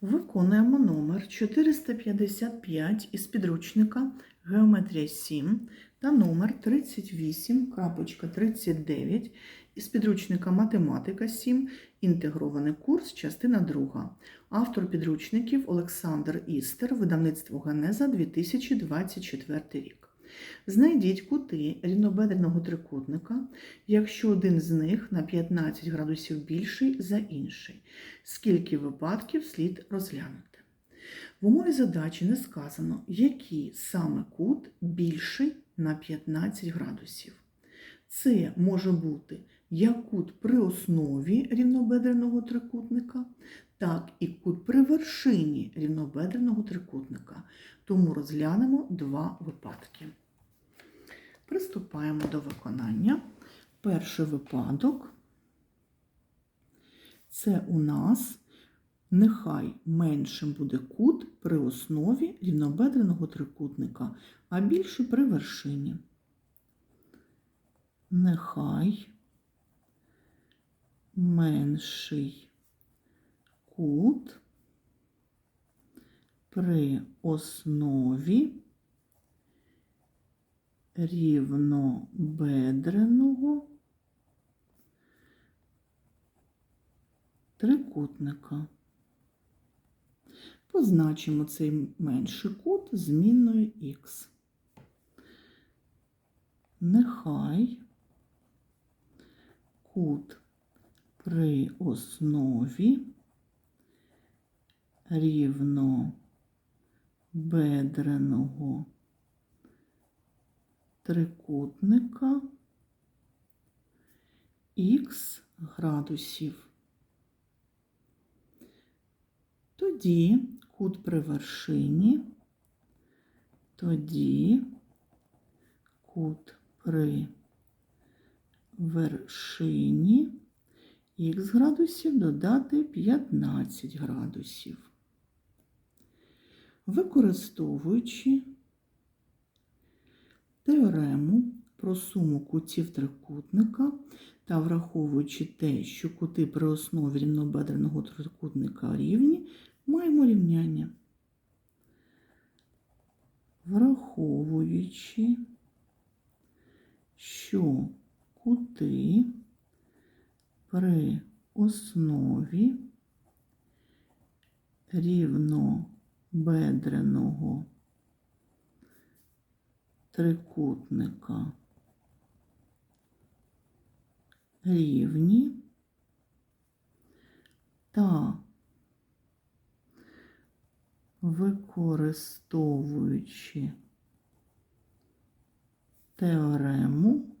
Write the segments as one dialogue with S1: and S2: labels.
S1: Виконуємо номер 455 із підручника Геометрія 7 та номер 38.39 із підручника Математика 7, інтегрований курс, частина 2. Автор підручників Олександр Істер, видавництво Генеза 2024 рік. Знайдіть кути рівнобедреного трикутника, якщо один з них на 15 градусів більший за інший. Скільки випадків слід розглянути? В умові задачі не сказано, який саме кут більший на 15 градусів. Це може бути як кут при основі рівнобедреного трикутника, так і кут при вершині рівнобедреного трикутника. Тому розглянемо два випадки. Приступаємо до виконання. Перший випадок це у нас нехай меншим буде кут при основі рівнобедреного трикутника, а більший при вершині. Нехай менший кут при основі рівнобедреного трикутника. Позначимо цей менший кут змінною х. Нехай кут при основі рівнобедреного трикутника х градусів. Тоді кут при вершині, тоді кут при вершині х градусів додати 15 градусів. Використовуючи теорему про суму кутів трикутника та враховуючи те, що кути при основі рівнобедреного трикутника рівні, маємо рівняння. Враховуючи, що кути при основі рівнобедреного трикутника. Рівні. Та. Використовуючи теорему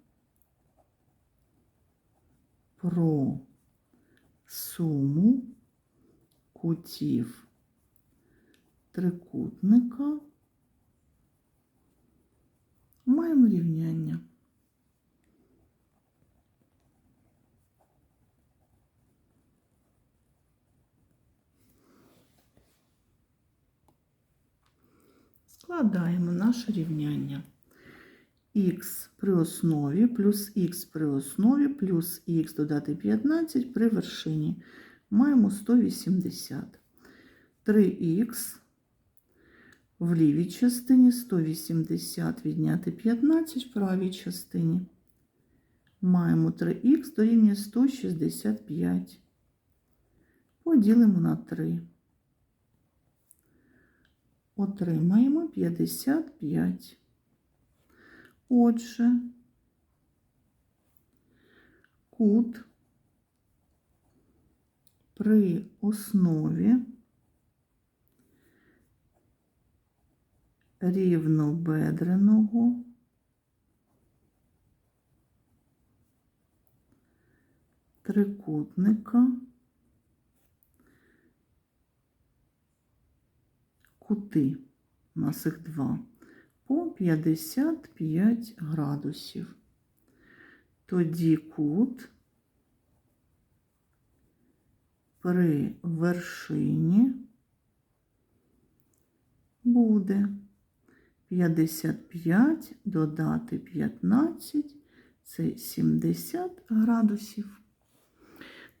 S1: про суму кутів трикутника маємо рівняння. Складаємо наше рівняння. х при основі плюс х при основі плюс х додати 15 при вершині. Маємо 180. 3х в лівій частині 180 відняти 15 в правій частині. Маємо 3х дорівнює 165. Поділимо на 3. Отримаємо 55. Отже, кут при основі рівнобедреного. Трикутника. Кути, у нас два, по 55 градусів. Тоді кут при вершині буде 55 додати 15 це 70 градусів.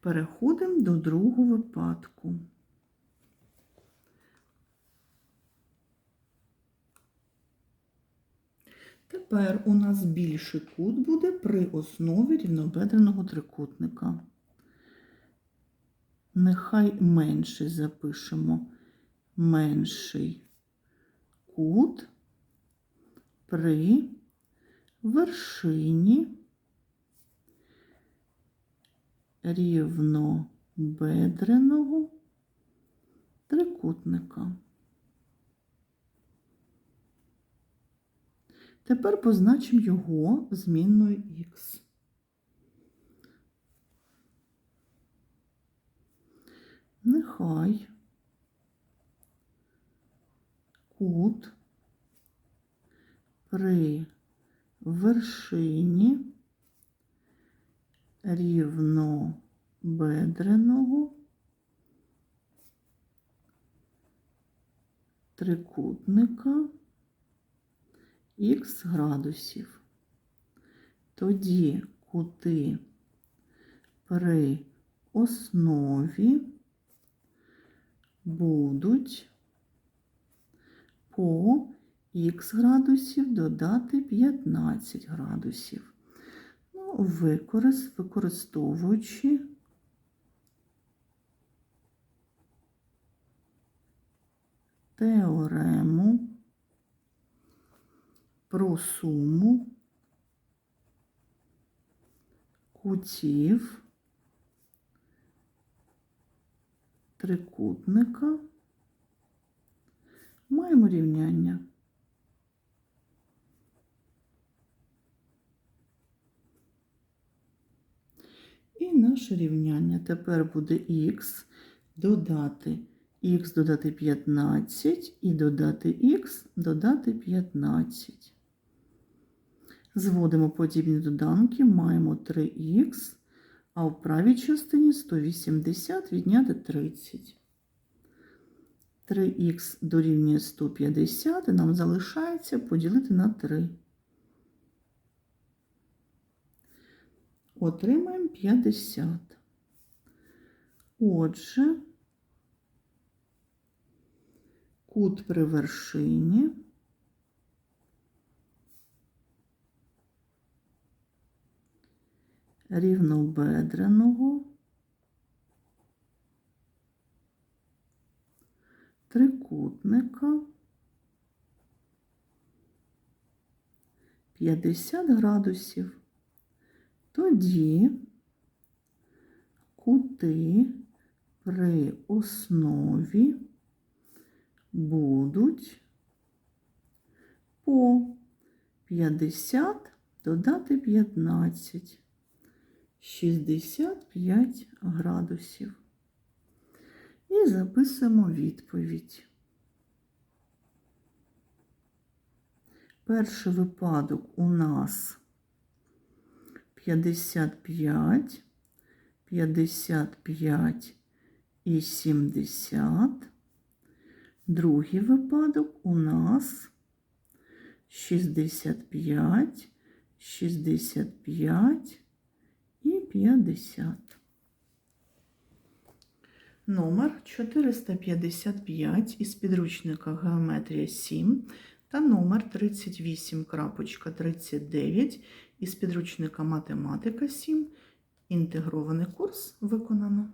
S1: Переходимо до другого випадку. Тепер у нас більший кут буде при основі рівнобедреного трикутника. Нехай менший запишемо менший кут при вершині рівнобедреного трикутника. Тепер позначимо його змінною х. Нехай кут при вершині рівнобедреного трикутника х градусів. Тоді кути при основі будуть по х градусів додати 15 градусів. Ну, використ, використовуючи теорему про суму кутів трикутника маємо рівняння. І наше рівняння тепер буде х додати х додати 15 і додати х додати 15. Зводимо подібні доданки, маємо 3х, а в правій частині 180 відняти 30. 3х дорівнює 150, і нам залишається поділити на 3. Отримаємо 50. Отже, кут при вершині рівнобедреного трикутника 50 градусів. Тоді кути при основі будуть по 50 додати 15, 65 градусів. І записуємо відповідь. Перший випадок у нас 55, 55 і 70. Другий випадок у нас 65, 65 і 50. Номер 455 із підручника Геометрія 7 та номер 38.39 із підручника Математика 7. Інтегрований курс виконано.